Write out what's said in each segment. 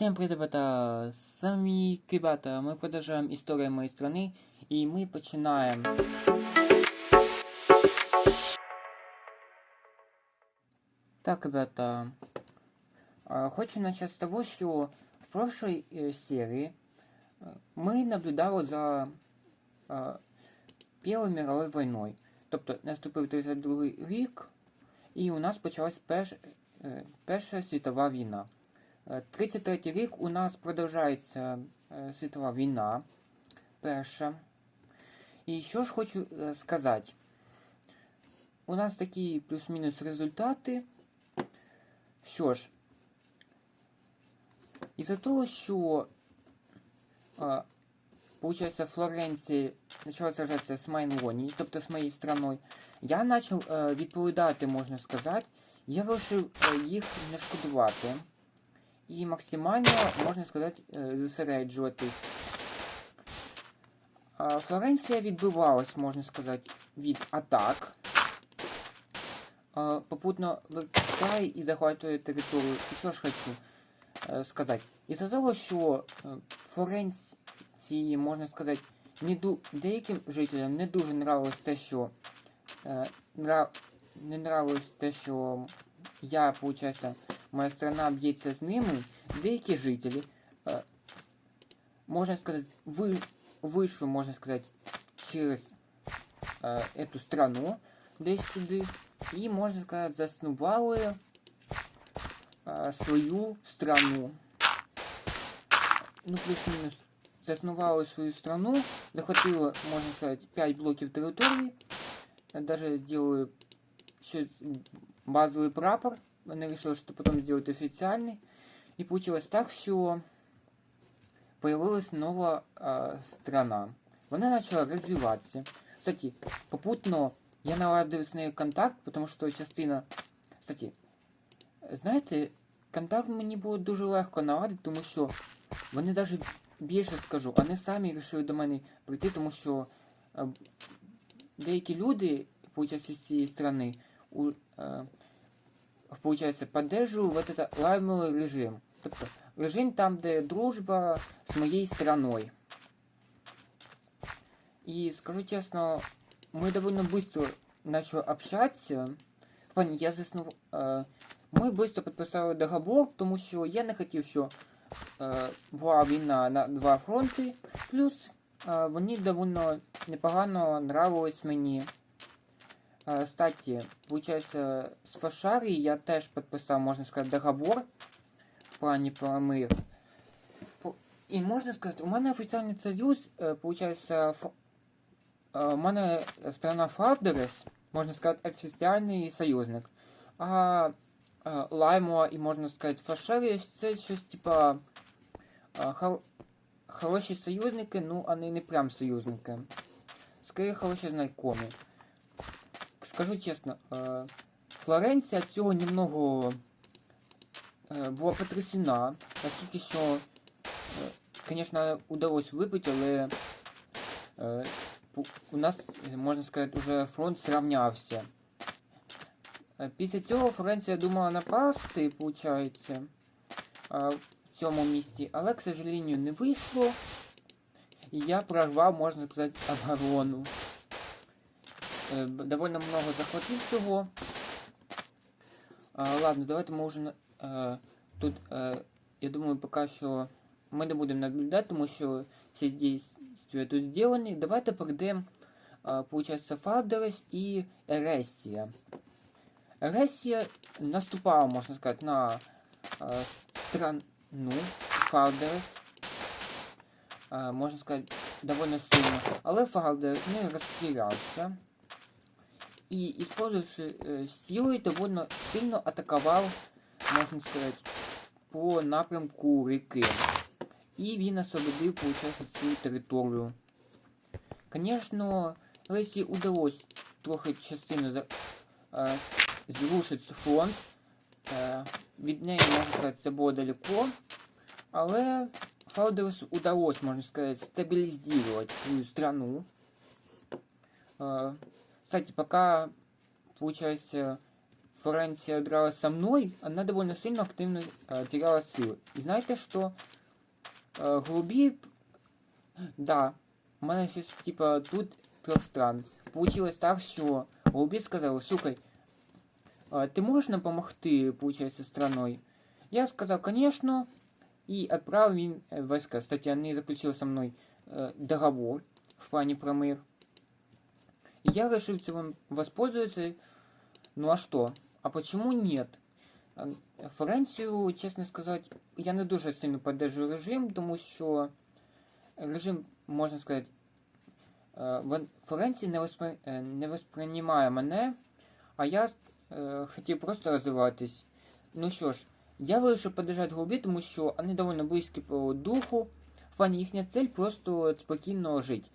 Всем привет, ребята! С вами Кибата. Мы продолжаем историю моей страны, и мы починаем. Так, ребята, а, хочу начать з того, що в прошлой е, серії е, ми наблюдали за е, Першою мировою війною. Тобто наступив 32 рік, і у нас почалась перш, е, Перша світова війна. Е, 33 рік у нас продовжується е, світова війна. Перша. І що ж хочу е, сказати. У нас такі плюс-мінус результати. Що ж, із-за того, що е, получается, Флоренція почала сражатися з Майнлоні, тобто з моєю страною, я почав е, відповідати, можна сказати, я вирішив е, їх не шкодувати і максимально, можна сказати, е, зосереджуватись. Флоренція відбивалась, можна сказати, від атак. Попутно вертає і захватує територію. І що ж хочу е, сказати? Із-за того, що е, Флоренції, можна сказати, не ду... деяким жителям не дуже нравилось те, що не нравилось те, що я, получается, моя страна б'ється з ними, деякі жителі, е, можна сказати, ви... вийшли, можна сказати, через е, эту страну, десь сюди, і, можна сказати, заснували е, свою страну. Ну, плюс-мінус. Заснували свою страну, захватили, можна сказати, 5 блоків території, даже сделали щось, базовий прапор, Вони вирішили, що потім зробити офіціальний. І получилось так, що появилась нова е, страна. Вона почала розвиватися. Кстати, попутно я наладив з нею контакт, тому що частина. Кстати, знаєте, контакт мені було дуже легко наладити, тому що вони навіть більше скажу, вони самі вирішили до мене прийти, тому що деякі люди, получается, з цієї страни, у, е, получается, поддерживают вот это лаймовый режим. Тобто режим там, де дружба з моєю страною. І скажу чесно, ми довольно быстро начали общаться. Пані, я заснув. Е, ми быстро підписали договор, тому що я не хотів, що е, була війна на два фронти. Плюс е, вони довольно непогано нравились мені. Е, Кстати, получается, з Фашарі я теж підписав, можна сказати, договор в плані про мир. І можна сказати, у мене офіційний союз, е, получается, ф- е, у мене страна Фардерес, можна сказати, офіційний союзник. А Лаймо і, можна сказати, Фашарі це щось типа хор- хороші союзники, ну, вони не прям союзники. Скоріше хороші знайомі. Скажу чесно, е, Флоренція цього немного е, була потрясена, наскільки що, е, звісно, удалося вибити, але у нас, можна сказати, вже фронт зрівнявся. Після цього Флоренція думала напасти, виходить, в цьому місті, але, к сожалению, не вийшло. І я прорвав, можна сказати, оборону. Е, довольно много захватив всього. А, ладно, давайте ми вже е, тут, е, я думаю, поки що ми не будемо наблюдати, тому що всі дійства тут зроблені. Давайте перейдемо, получается, Фалдерес і Ересія. Ересія наступала, можна сказати, на страну Фалдерес. Е, можна сказати, довольно сильно. Але Фалдерес не розтірявся и, использовавши э, силой, довольно сильно атаковал, можно сказать, по напрямку реки. І він освободив, получается, цю територію. Конечно, Лесі удалось трохи частину е, зрушити фронт. Е, від неї, можна сказати, це було далеко. Але Фаудерсу удалось, можна сказати, стабілізувати свою страну. Е, Кстати, пока, получается, Флоренция дралась со мной, она довольно сильно активно э, теряла силы. И знаете что? Э, голуби... Да, у мене щось, типа, тут трохи странно. Получилось так, що голубі сказали, слухай, а, ты можешь нам помогти, получается, страной? Я сказал, конечно, и отправил им э, войска. Кстати, они заключили со мной э, договор в плане про мир. И я решил этим воспользоваться. Ну а что? А почему нет? Францію, чесно сказати, я не дуже сильно підтримую режим, тому що режим, можна сказати, в Флоренції не, воспри... е, не восприймає мене, а я е, хотів просто розвиватись. Ну що ж, я вирішив поддержать голубі, тому що вони доволі близькі по духу. В плані їхня цель просто спокійно жити.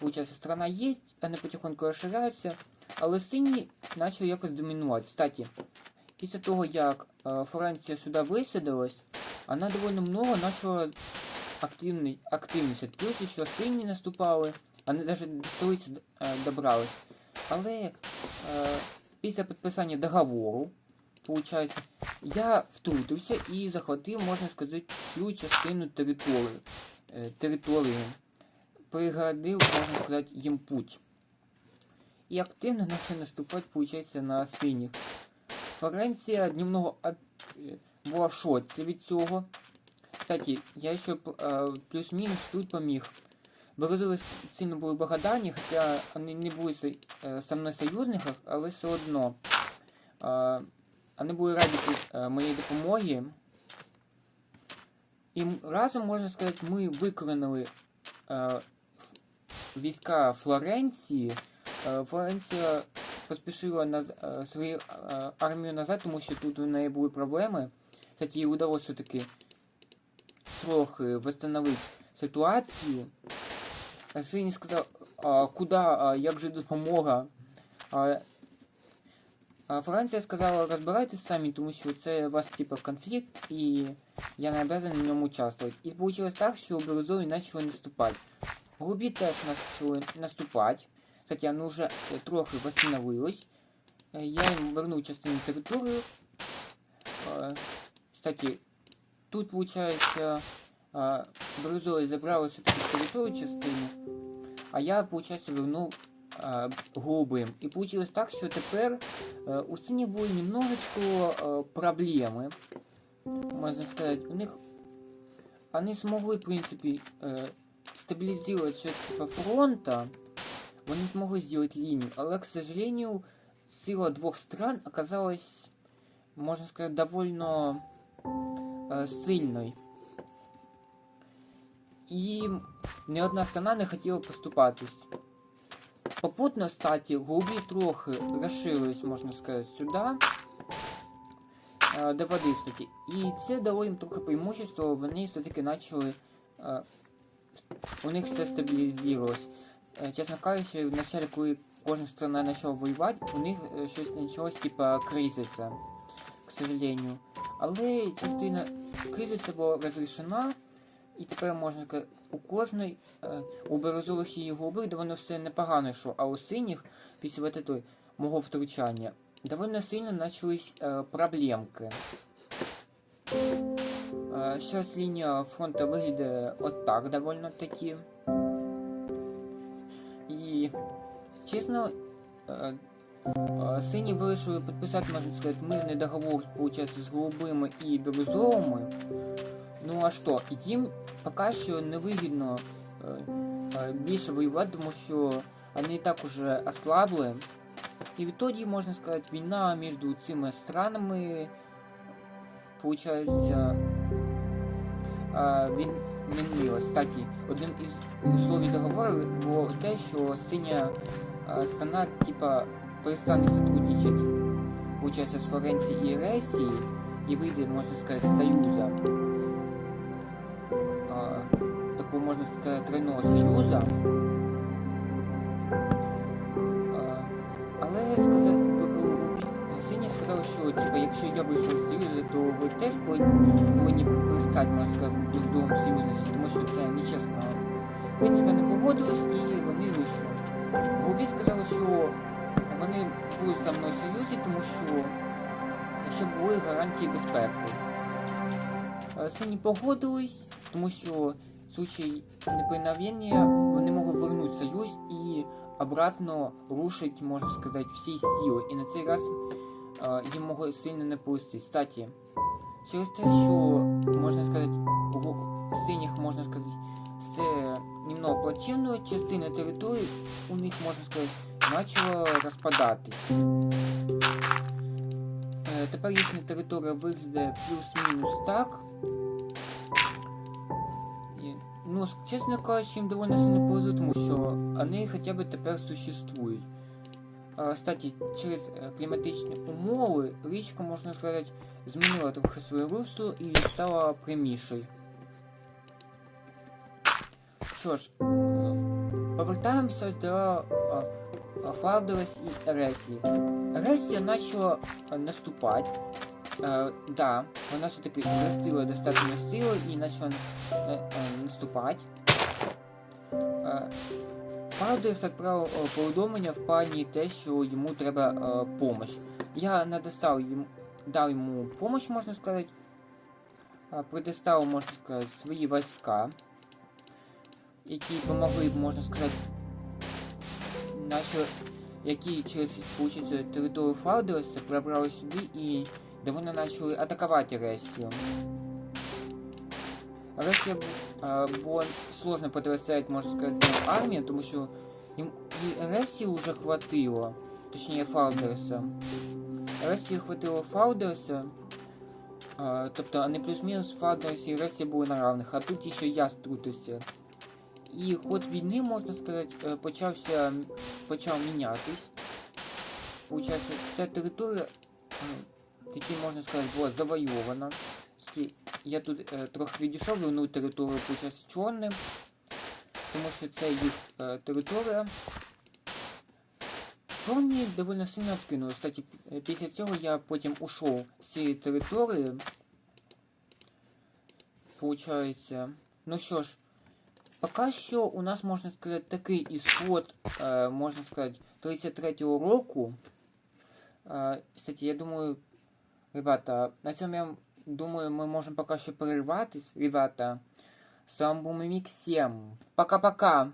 Получається, страна є, вони потихоньку розширяються, але сині почали якось домінувати. Кстати, після того, як е, Франція сюди висадилась, вона доволі много почала активніше. Плюс що сині наступали, вони навіть до столиці е, добрались. Але е, після підписання договору, получається, я втрутився і захватив, можна сказати, всю частину території. Території. Приградив, можна сказати, їм путь. І активно почав наступати, получається, на синіх. Флоренція немного от- е, була в від цього. Кстати, я ще е, плюс-мінус тут поміг. Березові сильно були благодарні, хоча вони не були со, е, мною союзниках, але все одно. Е, вони були раді моєї допомоги. І разом, можна сказати, ми виконали війська Флоренції. Е, Флоренція поспішила на е, свою е, армію назад, тому що тут у неї були проблеми. Кстати, їй вдалося все-таки трохи восстановити ситуацію. Сині сказав, а, куди, як же допомога? А, а Франція сказала, розбирайтесь самі, тому що це у вас типа конфлікт, і я не обязан в ньому участвувати. І вийшло так, що Березові почали наступати. Голубі теж почали наступати. Кстати, воно вже е, трохи восстановилось. Е, Я їм вернув частину території. Е, Кстати, тут, а, Березовий забрали все-таки територію частину, а я, получается, вернув голубим. І получилось так, що тепер у синіх були немножечко проблеми. Можна сказати, у них вони змогли, в принципі, е, стабілізувати щось типа фронта. Вони змогли зробити лінію, але, к сожалению, сила двох стран оказалась, можна сказати, довольно е, сильною. І ні одна страна не хотіла поступатись. Попутно, кстати, голубі трохи розширились, можна сказати, сюди. е, До води, кстати. І це дало їм трохи преимущество, вони все-таки почали. У них все стабілізувалось. Е, Чесно кажучи, в началі, коли кожна страна почала воювати, у них е, щось почалось типа кризиса, к сожалению. Але частина кризису була розрішена, і тепер можна у кожної, е, у березових і голубих довольно все непогано йшло, а у синіх, після этого мого втручання, довольно сильно почались проблемки. Е, Зараз лінія фронту виглядає отак довольно таки. І, чесно, е, е, сині вирішили підписати, можна сказати, мирний договор, получается, з голубими і бірюзовими. Ну а що, їм поки що не вигідно е, більше воювати, тому що вони і так уже ослабли. І відтоді, можна сказати, війна між цими странами, получається, він мінилась. Кстати, одним із условий договору було те, що синя страна, типа, перестане сотрудничать, получается, з Флоренції і Ресії, і вийде, можна сказати, з Союза такого, можно сказать, тройного союза. Що типа, якщо я вийшов з Союзу, то ви теж повинні, пристати, можна сказати, до Дому союзності, тому що це нечесно. В принципі, не погодились і вони вийшли. Голубі сказали, що вони будуть со мною в союзі, тому що якщо були гарантії безпеки. Е, Сині погодились, тому що в случаї неповиновення вони можуть вернути союз і обратно рушить, можна сказати, всі сили. І на цей раз е, їм можуть сильно не повести. Кстати, через те, що можна сказати, у синіх можна сказати, все немного плачевно, частина території у них можна сказати почала розпадатись. Е, Тепер їхня територія виглядає плюс-мінус так. Ну, чесно кажучи, їм доволі сильно повезло, тому що вони хоча б тепер существують. Кстати, через е, кліматичні умови річка, можна сказати, змінила трохи своє русло і стала прямішою. Що ж, е, повертаємося до Фалдерес і Ересії. Ересія почала а, наступати. Е, да, вона все-таки зростила достатньо сили і почала наступати. Фалдерс відправив е, повідомлення в плані те, що йому треба е, помощь. Я надостав йому, дав йому помощь, можна сказати. Е, Предоставив, можна сказати, свої війська, які допомогли, можна сказати, наші, які через получиться, територію Фалдерса пробрали сюди і довольно почали атакувати Ресію. Ресія е, сложно противостоять, можна сказати, армії, тому що їм і Ресії вже хватило, точніше Фалдерса. Ресії хватило Фалдерса, е, тобто вони плюс-мінус Фалдерс і Ресія були на равних, а тут ще я струтився. І ход війни, можна сказати, е, почався, почав мінятись. Получається, ця територія, е, таки можна сказати, була завойована. Таки Я тут е, трохи відійшов, вернув територію получається чорним, тому що це їх е, територія. Чорні доволі сильно відкинули. Кстати, п- після цього я потім ушов з цієї території. Получається. Ну що ж, поки що у нас можна сказати такий ісход, е, можна сказати, 33-го року. Е, кстати, я думаю, ребята, на цьому я думаю, мы можем пока еще прерваться, ребята. С вами был Мимик 7. Пока-пока.